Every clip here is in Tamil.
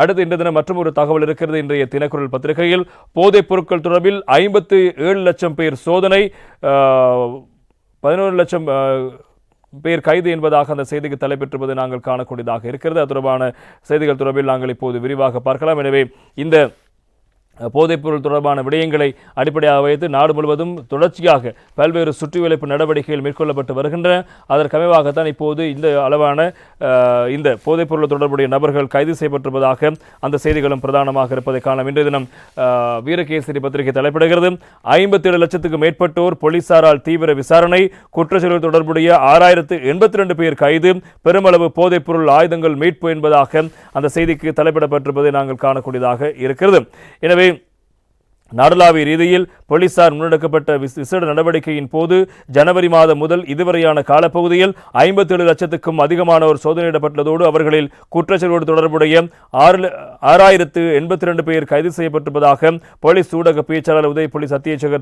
அடுத்து இன்று தினம் மற்றும் ஒரு தகவல் இருக்கிறது. இன்றைய தினக்குரல் பத்திரிகையில் போதைப் பொருட்கள் தொடர்பில் ஐம்பத்து ஏழு லட்சம் பேர் சோதனை பதினோரு லட்சம் பேர் கைது என்பதாக அந்த செய்திக்கு தலைப்பெற்றிருப்பது நாங்கள் காணக்கூடியதாக இருக்கிறது. அது தொடர்பான செய்திகள் தொடர்பில் நாங்கள் இப்போது விரிவாக பார்க்கலாம். எனவே இந்த போதைப்பொருள் தொடர்பான விடயங்களை அடிப்படையாக வைத்து நாடு முழுவதும் தொடர்ச்சியாக பல்வேறு சுற்றிவளைப்பு நடவடிக்கைகள் மேற்கொள்ளப்பட்டு வருகின்றன. அதற்கமைவாகத்தான் இப்போது இந்த அளவான இந்த போதைப்பொருள் தொடர்புடைய நபர்கள் கைது செய்யப்பட்டிருப்பதாக அந்த செய்திகளும் பிரதானமாக இருப்பதை காணலாம். இன்றைய தினம் வீரகேசரி பத்திரிகை தலைப்பிடுகிறது. ஐம்பத்தி ஏழு லட்சத்துக்கு மேற்பட்டோர் போலீசாரால் தீவிர விசாரணை குற்றச்செயல்கள் தொடர்புடைய ஆறாயிரத்து எண்பத்தி ரெண்டு பேர் கைது பெருமளவு போதைப்பொருள் ஆயுதங்கள் மீட்பு என்பதாக அந்த செய்திக்கு தலைப்பிடப்பட்டிருப்பதை நாங்கள் காணக்கூடியதாக இருக்கிறது. எனவே நாடளாவிய ரீதியில் போலீசார் முன்னெடுக்கப்பட்ட விசேட நடவடிக்கையின் போது ஜனவரி மாதம் முதல் இதுவரையான காலப்பகுதியில் ஐம்பத்தேழு லட்சத்துக்கும் அதிகமானோர் சோதனையிடப்பட்டுள்ளதோடு அவர்களில் குற்றச்செயலோடு தொடர்புடைய ஆறு ஆறாயிரத்து எண்பத்தி ரெண்டு பேர் கைது செய்யப்பட்டிருப்பதாக போலீஸ் ஊடக பேச்சாளர் உதய போலீஸ்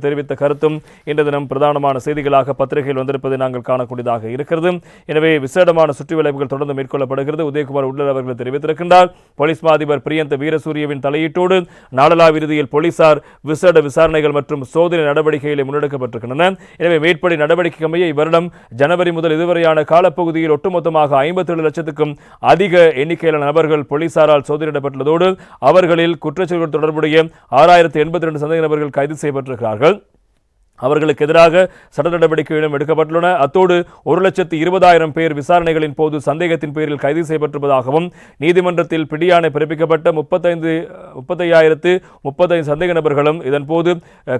தெரிவித்த கருத்தும் இன்று தினம் பிரதானமான செய்திகளாக பத்திரிகையில் வந்திருப்பதை நாங்கள் காணக்கூடியதாக இருக்கிறது. எனவே விசேடமான சுற்றி தொடர்ந்து மேற்கொள்ளப்படுகிறது. உதயகுமார் உள்ளர் அவர்கள் தெரிவித்திருக்கின்றார். போலீஸ் மா அதிபர் பிரியந்த வீரசூரியவின் தலையீட்டோடு நாடலா விருதியில் போலீசார் விசேட விசாரணைகள் மற்றும் சோதனை நடவடிக்கைகளை முன்னெடுக்கப்பட்டிருக்கின்றன. எனவே மேற்படி நடவடிக்கை அமைய இவ்வருடம் ஜனவரி முதல் இதுவரையான காலப்பகுதியில் ஒட்டுமொத்தமாக ஐம்பத்தேழு லட்சத்துக்கும் அதிக எண்ணிக்கையிலான நபர்கள் போலீசாரால் சோதனையிடப்பட்டுள்ளதோடு அவர்களில் குற்றச்செயல்கள் தொடர்புடைய ஆறாயிரத்து எண்பத்தி ரெண்டு சந்தேக நபர்கள் கைது செய்யப்பட்டிருக்கிறார்கள். அவர்களுக்கு எதிராக சட்ட நடவடிக்கைகளும் எடுக்கப்பட்டுள்ளன. அத்தோடு ஒரு லட்சத்து இருபதாயிரம் பேர் விசாரணைகளின் போது சந்தேகத்தின் பேரில் கைது செய்யப்பட்டிருப்பதாகவும் நீதிமன்றத்தில் பிடியாணை பிறப்பிக்கப்பட்ட முப்பத்தைந்து முப்பத்தையாயிரத்து முப்பத்தைந்து சந்தேக நபர்களும் இதன் போது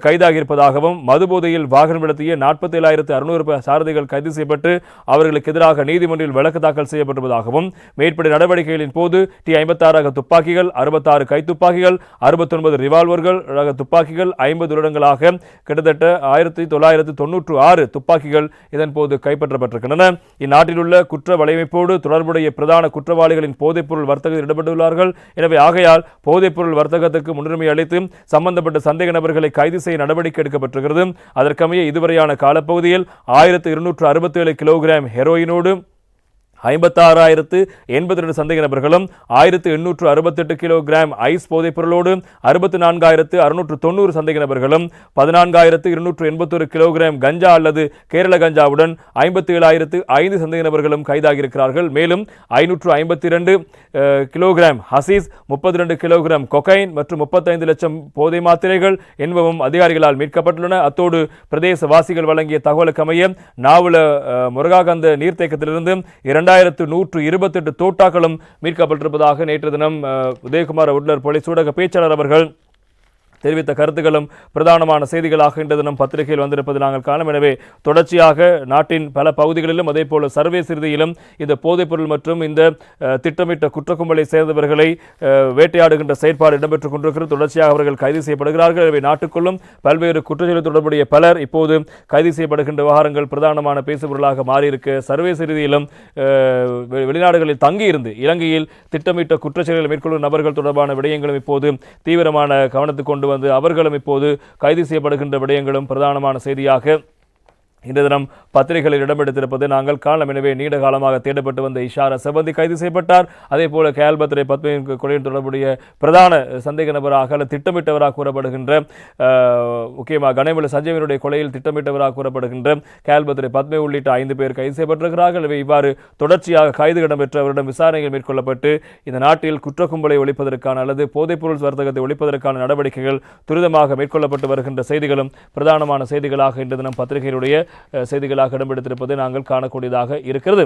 கைதாகியிருப்பதாகவும் மதுபோதையில் வாகனம் நடத்திய நாற்பத்தி ஏழாயிரத்து அறுநூறு சாரதிகள் கைது செய்யப்பட்டு அவர்களுக்கு எதிராக நீதிமன்றில் வழக்கு தாக்கல் செய்யப்பட்டிருப்பதாகவும் மேற்படி நடவடிக்கைகளின் போது டி ஐம்பத்தாறு ரக துப்பாக்கிகள் அறுபத்தாறு கைத்துப்பாக்கிகள் அறுபத்தொன்பது ரிவால்வர்கள் ரக துப்பாக்கிகள் ஐம்பது வருடங்களாக கிட்டத்தட்ட ஆயிரத்தி தொள்ளாயிரத்து தொன்னூற்று ஆறு துப்பாக்கிகள் இதன் போது கைப்பற்றப்பட்டிருக்கின்றன. இந்நாட்டிலுள்ள குற்ற வலையமைப்போடு தொடர்புடைய பிரதான குற்றவாளிகளின் போதைப்பொருள் வர்த்தகத்தில் ஈடுபட்டுள்ளார்கள். எனவே ஆகையால் போதைப்பொருள் வர்த்தகத்துக்கு முன்னுரிமை அளித்து சம்பந்தப்பட்ட சந்தேக நபர்களை கைது செய்ய நடவடிக்கை எடுக்கப்பட்டிருக்கிறது. அதற்கமைய இதுவரையான காலப்பகுதியில் ஆயிரத்து இருநூற்று அறுபத்தேழு கிலோகிராம் ஹெரோயினோடு ஐம்பத்தாறாயிரத்து எண்பத்தி ரெண்டு சந்தேக நபர்களும் ஆயிரத்து எண்ணூற்று அறுபத்தெட்டு கிலோகிராம் ஐஸ் போதைப் பொருளோடு அறுபத்தி நான்காயிரத்து அறுநூற்று தொண்ணூறு சந்தேக நபர்களும் பதினான்காயிரத்து இருநூற்று எண்பத்தொரு கிலோகிராம் கஞ்சா அல்லது கேரள கஞ்சாவுடன் ஐம்பத்தி ஏழாயிரத்து ஐந்து சந்தேக நபர்களும் கைதாகியிருக்கிறார்கள். மேலும் ஐநூற்று ஐம்பத்தி இரண்டு கிலோகிராம் ஹசீஸ் முப்பத்தி ரெண்டு கிலோகிராம் கொகைன் மற்றும் முப்பத்தைந்து லட்சம் போதை மாத்திரைகள் என்பவும் அதிகாரிகளால் மீட்கப்பட்டுள்ளன. அத்தோடு பிரதேசவாசிகள் வழங்கிய தகவலுக்கமைய நாவல முருகாகந்த நீர்த்தேக்கத்திலிருந்து இரண்டாயிரத்து நூற்று இருபத்தெட்டு தோட்டாக்களும் மீட்கப்பட்டிருப்பதாக நேற்று தினம் உதயகுமார் உட்லர் போலீஸ் ஊடக பேச்சாளர் அவர்கள் தெரிவித்த கருத்துக்களும் பிரதானமான செய்திகளாக இன்று தினம் பத்திரிகையில் வந்திருப்பது நாங்கள் காணும். எனவே தொடர்ச்சியாக நாட்டின் பல பகுதிகளிலும் அதே போல சர்வே ரீதியிலும் இந்த போதைப்பொருள் மற்றும் இந்த திட்டமிட்ட குற்றக்கும்பலை சேர்ந்தவர்களை வேட்டையாடுகின்ற செயற்பாடு இடம்பெற்றுக் கொண்டிருக்கிறது. தொடர்ச்சியாக அவர்கள் கைது செய்யப்படுகிறார்கள். எனவே நாட்டுக்குள்ளும் பல்வேறு குற்றச்செயல் தொடர்புடைய பலர் இப்போது கைது செய்யப்படுகின்ற விவகாரங்கள் பிரதானமான பேசுபொருளாக மாறியிருக்கு. சர்வே ரீதியிலும் வெ- வெளிநாடுகளில் தங்கியிருந்து இலங்கையில் திட்டமிட்ட குற்றச்செயல்களை மேற்கொள்ளும் நபர்கள் தொடர்பான விடயங்களும் இப்போது தீவிரமான கவனத்துக்கு கொண்டு வந்து அவர்களும் இப்போது கைது செய்யப்படுகின்ற விடயங்களும் பிரதானமான செய்தியாக இன்று தினம் பத்திரிகைகளில் இடம்பெடுத்திருப்பது நாங்கள் காணலாம். எனவே நீண்ட காலமாக தேடப்பட்டு வந்த இஷாரா செவந்தி கைது செய்யப்பட்டார். அதே போல கேல்பத்திரை பத்மையின் கொலையின் தொடர்புடைய பிரதான சந்தேக நபராக அல்லது திட்டமிட்டவராக கூறப்படுகின்ற முக்கியமாக கணேமல சஞ்சீவனுடைய கொலையில் திட்டமிட்டவராக கூறப்படுகின்ற கேல்பத்திரை பத்மை உள்ளிட்ட ஐந்து பேர் கைது செய்யப்பட்டிருக்கிறார்கள். எனவே இவ்வாறு தொடர்ச்சியாக கைது இடம்பெற்றவரிடம் விசாரணைகள் மேற்கொள்ளப்பட்டு இந்த நாட்டில் குற்ற கும்பலை ஒழிப்பதற்கான அல்லது போதைப்பொருள் வர்த்தகத்தை ஒழிப்பதற்கான நடவடிக்கைகள் துரிதமாக மேற்கொள்ளப்பட்டு வருகின்ற செய்திகளும் பிரதானமான செய்திகளாக இன்று தினம் பத்திரிகையினுடைய செய்திகளாக இடம்பெடுத்திருப்பதை நாங்கள் காணக்கூடியதாக இருக்கிறது.